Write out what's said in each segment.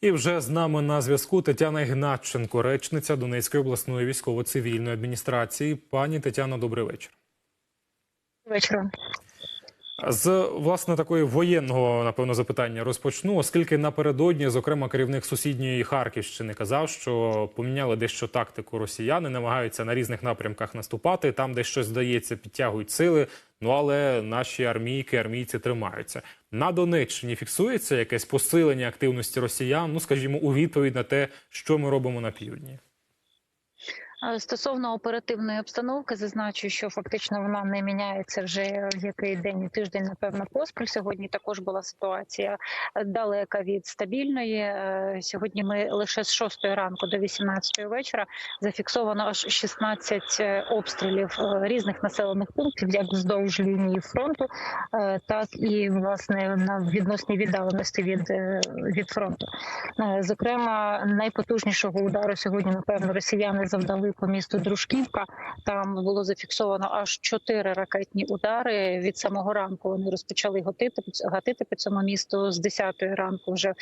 І вже з нами на зв'язку Тетяна Ігнатченко, речниця Донецької обласної військово-цивільної адміністрації. Пані Тетяно, добрий вечір. Вечора. З власне такої воєнного напевно запитання розпочну, оскільки напередодні, зокрема, керівник сусідньої Харківщини казав, що поміняли дещо тактику росіяни, намагаються на різних напрямках наступати. Там, де щось здається, підтягують сили. Ну але наші армійки, армійці тримаються на Донеччині. Фіксується якесь посилення активності росіян. Ну скажімо, у відповідь на те, що ми робимо на півдні. Е, Стосовно оперативної обстановки, зазначу, що фактично вона не міняється вже який день і тиждень, напевно, поспіль. Сьогодні також була ситуація е, далека від стабільної. Е, Сьогодні ми лише з 6 ранку до 18 вечора зафіксовано аж 16 обстрілів різних населених пунктів, як вздовж лінії фронту, так і власне на відносній віддаленості від, від фронту. Зокрема, найпотужнішого удару сьогодні, напевно, росіяни завдали по місту Дружківка. Там було зафіксовано аж чотири ракетні удари. Від самого ранку вони розпочали гатити, гатити по цьому місту. З 10-ї ранку вже е,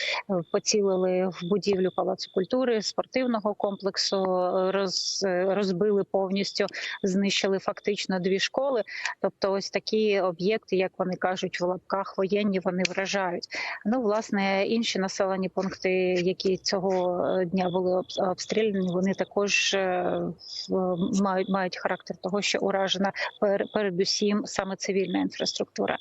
поцілили в будівлю палацу культури, спортивного комплексу, роз, е, розбили повністю, знищили фактично дві школи. Тобто, ось такі об'єкти, як вони кажуть, в лапках воєнні вони вражають. Ну, власне, інші населені пункти, які цього е, дня були обстріляні, вони також мають мають характер того, що уражена пер- передусім саме цивільна інфраструктура.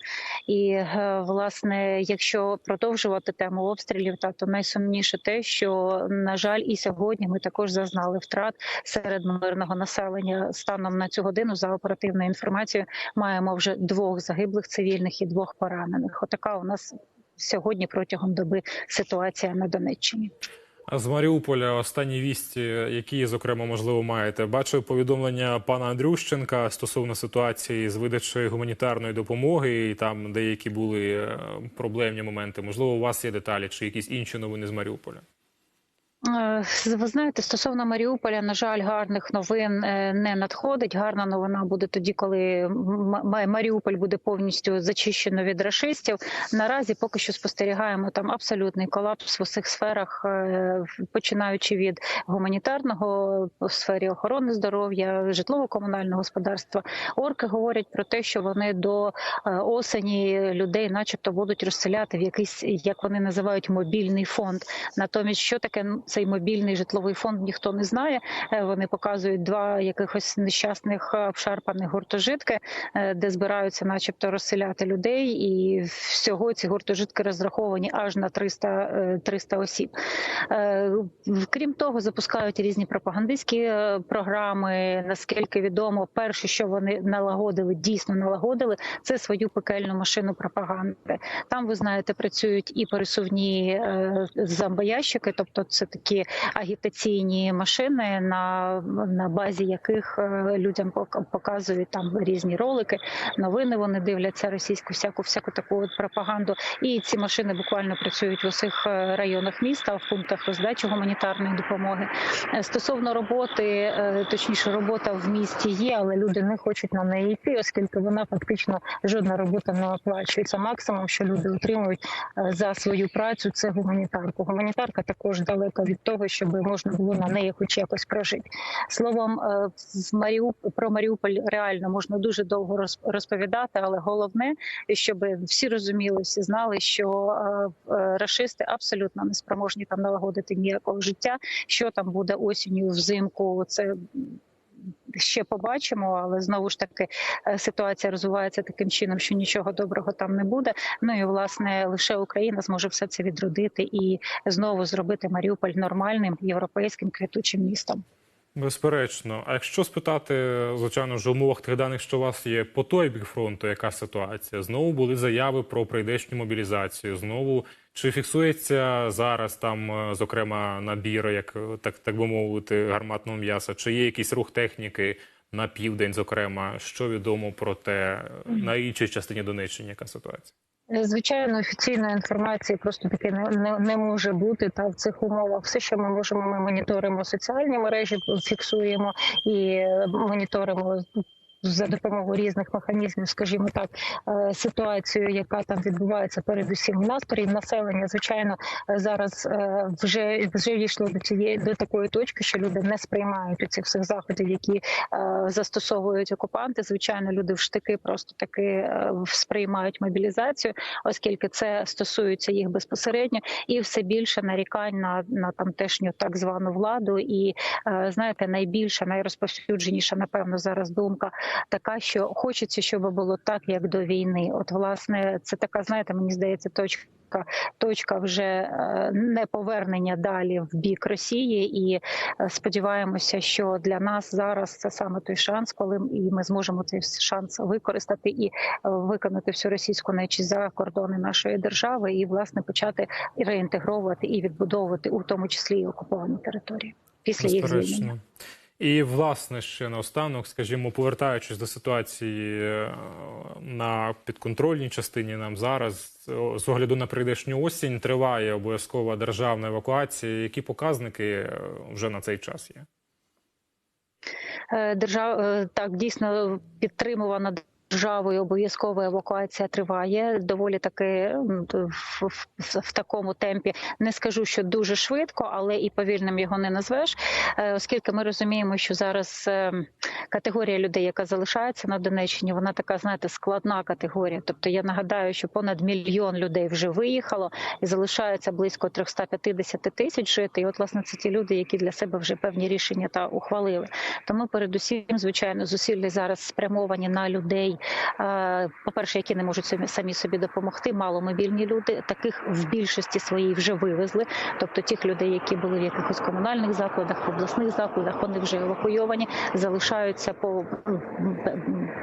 І е, власне, якщо продовжувати тему обстрілів, та то найсумніше те, що на жаль, і сьогодні ми також зазнали втрат серед мирного населення. Станом на цю годину за оперативною інформацією маємо вже двох загиблих цивільних і двох поранених. Отака у нас сьогодні протягом доби ситуація на Донеччині. З Маріуполя останні вісті, які зокрема можливо маєте, бачив повідомлення пана Андрющенка стосовно ситуації з видачею гуманітарної допомоги, і там деякі були е, проблемні моменти. Можливо, у вас є деталі чи якісь інші новини з Маріуполя? Е, Ви знаєте, стосовно Маріуполя, на жаль, гарних новин е, не надходить. Гарна новина буде тоді, коли Маріуполь буде повністю зачищено від рашистів. Наразі поки що спостерігаємо там абсолютний колапс в усіх сферах, е, починаючи від гуманітарного в сфері охорони здоров'я, житлово-комунального господарства. Орки говорять про те, що вони до осені людей, начебто, будуть розселяти в якийсь, як вони називають, мобільний фонд. Натомість, що таке цей мобільний житловий фонд, ніхто не знає. Е, Вони показують два якихось нещасних е, обшарпаних гуртожитки, е, де збираються, начебто, розселяти людей. І всього ці гуртожитки розраховані аж на 300, е, 300 осіб. Крім того, запускають різні пропагандистські програми. Наскільки відомо, перше, що вони налагодили, дійсно налагодили, це свою пекельну машину пропаганди. Там ви знаєте, працюють і пересувні зомбоящики, тобто це такі агітаційні машини, на, на базі яких е, людям пок- показують там різні ролики, новини. Вони дивляться російську всяку всяку таку от пропаганду. І ці машини буквально працюють в усіх е, районах міста, в пунктах роздачі гуманітарної допомоги. Е, Стосовно роботи, точніше, робота в місті є, але люди не хочуть на неї йти, оскільки вона фактично жодна робота не оплачується. Максимум, що люди отримують за свою працю, це гуманітарку. Гуманітарка також далека від того, щоб можна було на неї хоч якось прожити. Словом, е, в Маріуп... про Маріуполь реально можна дуже довго роз- розповідати, але головне, щоб всі розуміли, всі знали, що е, е, рашисти абсолютно не спроможні там налагодити ніякого життя. Що там буде осінню, взимку, це ще побачимо, але знову ж таки е, ситуація розвивається таким чином, що нічого доброго там не буде. Ну і власне лише Україна зможе все це відродити і знову зробити Маріуполь нормальним європейським квітучим містом. Безперечно. А якщо спитати, звичайно ж, умовах тих даних, що у вас є по той бік фронту, яка ситуація? Знову були заяви про прийдешню мобілізацію. Знову чи фіксується зараз там, е, зокрема, набір, як е, так, так би мовити, гарматного м'яса? Чи є якийсь рух техніки на південь, зокрема, що відомо про те е, на іншій частині Донеччини, яка ситуація? Звичайно, офіційної інформації просто таки не, не, не може бути та в цих умовах. Все, що ми можемо, ми моніторимо соціальні мережі, фіксуємо і моніторимо За допомогою різних механізмів, скажімо так, е, ситуацію, яка там відбувається, передусім в настрої населення, звичайно, е, зараз е, вже вже дійшло до цієї до такої точки, що люди не сприймають у цих всіх заходів, які застосовують окупанти. Звичайно, люди в штики просто таки сприймають мобілізацію, оскільки це стосується їх безпосередньо, і все більше нарікань на, на тамтешню так звану владу. І знаєте, найбільша, найрозповсюдженіша, напевно, зараз думка така, що хочеться, щоб було так, як до війни. От, власне, це така, знаєте, мені здається, точка. Точка вже е, не повернення далі в бік Росії, і е, сподіваємося, що для нас зараз це саме той шанс, коли і ми зможемо цей шанс використати і е, виконати всю російську нечість за кордони нашої держави, і власне почати реінтегровувати і відбудовувати, у тому числі і окуповані території після їх звільнення. І власне ще наостанок, скажімо, повертаючись до ситуації е, на підконтрольній частині, нам зараз е, з огляду на прийдешню осінь триває обов'язкова державна евакуація. Які показники е, вже на цей час є? Держав так дійсно підтримувана державою обов'язкова евакуація триває доволі таки в, в, в такому темпі. Не скажу, що дуже швидко, але і повільним його не назвеш, Е, оскільки ми розуміємо, що зараз е, категорія людей, яка залишається на Донеччині, вона така, знаєте, складна категорія. Тобто я нагадаю, що понад мільйон людей вже виїхало і залишається близько 350 тисяч жити. І от власне це ті люди, які для себе вже певні рішення та ухвалили. Тому передусім, звичайно, зусилля зараз спрямовані на людей. Е, По-перше, які не можуть самі собі допомогти, маломобільні люди. Таких в більшості своїй вже вивезли. Тобто тих людей, які були в якихось комунальних закладах, обласних закладах, вони вже евакуйовані, залишаються по,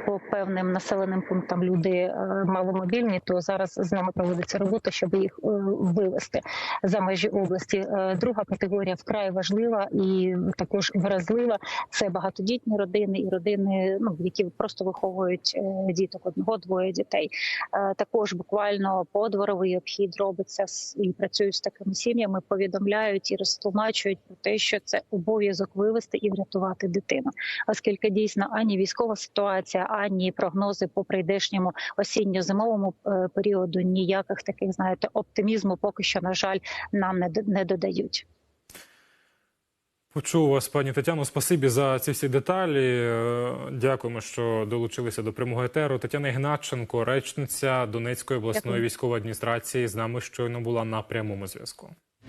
по певним населеним пунктам люди е, маломобільні. То зараз з ними проводиться робота, щоб їх е, вивести за межі області. Друга категорія вкрай важлива і також вразлива. Це багатодітні родини і родини, ну які просто виховують діток одного двоє дітей. Е, Також буквально подворовий обхід робиться і працюють з такими сім'ями. Повідомляють і розтлумачують про те, що це обов'язок вивести і врятувати дитину, оскільки дійсно ані військова ситуація, ані прогнози по прийдешньому осінньо-зимовому е, періоду ніяких таких знаєте оптимізму поки що на жаль нам не додають. Почув вас, пані Тетяно. Спасибі за ці всі деталі. Е, Дякуємо, що долучилися до прямого етеру. Тетяна Ігнатченко, речниця Донецької обласної Дякую. військової адміністрації, з нами щойно була на прямому зв'язку.